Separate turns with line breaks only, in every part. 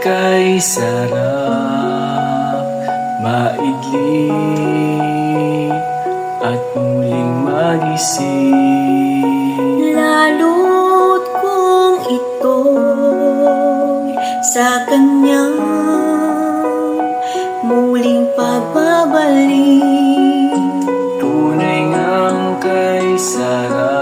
kay sarap maidli at muling magising.
Lalo't kung ito'y sa kanyang muling pagbabalik.
Tunay ngang kay sarap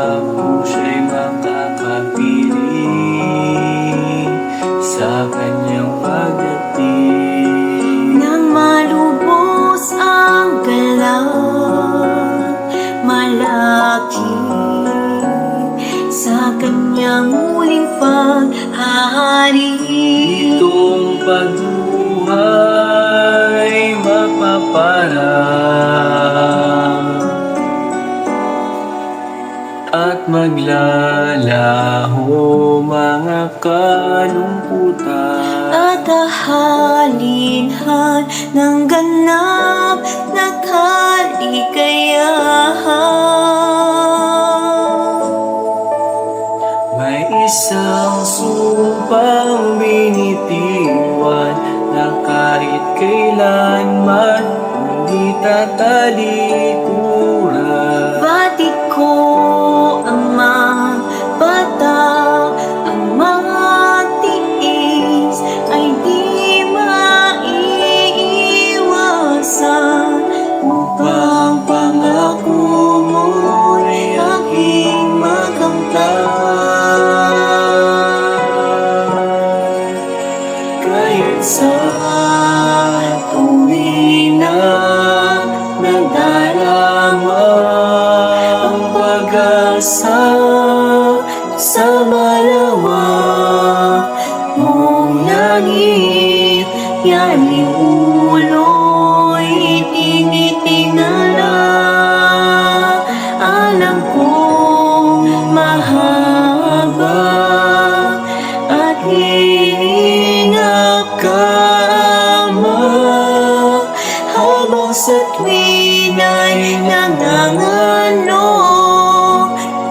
Itong pagbuhay mapaparang at maglalaho mga kalungkutan.
At ahalinhan ng ganap na kaligayahan.
May isang sumpang binitiwan na kahit kailanman hindi tatalikuran.
Batik ko ang mga bata, ang ay di maiiwasan upang
Kaya't sa
Tuwi na
nagdarama ang pag-asa sa malawa
mong langit, yaling ulo'y ako'y nangangano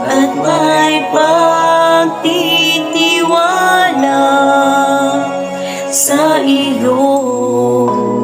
At may pagtitiwala sa iyo.